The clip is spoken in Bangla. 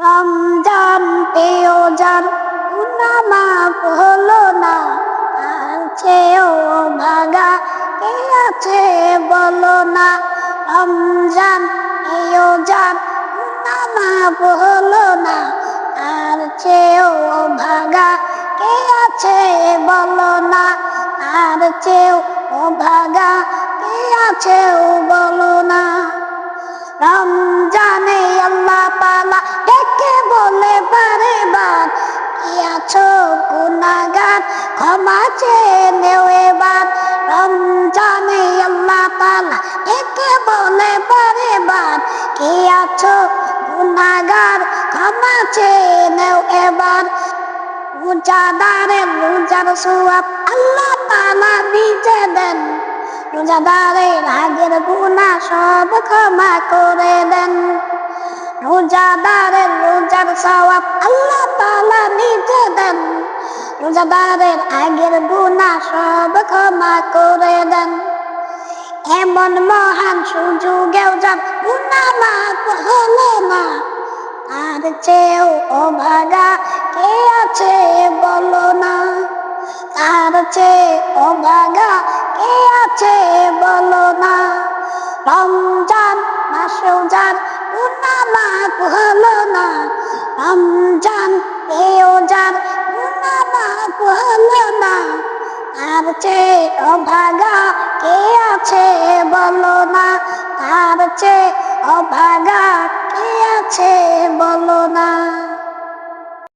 রমজান পেও যান গুনামাপ হলো না। আর ভাগা, কে আছে বলো না। রমজান পেও যান গুনামাপ হলো না। আর ভাগা, কে আছে বলো না। আর চেয়েও ভাগা, কে আছে বলো না। গুনাগার ক্ষমা চেয়ে নেও এবার। রমজানে আল্লাহ পালা ডেকে বলে বারে বার কি আছো গুনাগার ক্ষমা চেয়ে নেও এবার। রোজাদারের রোজার সোয়াব আল্লাহ তালা নিজে দেন। রোজাদারের আগের গুণা সব ক্ষমা করে দেন। রোজাদারের রোজার সওয়াব আল্লাহ তাআলা নিজে দেন। রোজাদারের আগের গুণা সব ক্ষমা করে দেন। এমন মহান সুযোগেও যান গুণা মাফ হলো না আর চেয়েও অভাগা কে আছে বলো না? তার চেয়ে অভাগা কে আছে বলো না? রমজান মাসেও যার গুণা মাপ হলো না হলো না তার চেয়ে অভাগা কে আছে বলো না তার চেয়ে অভাগা কে আছে বলো না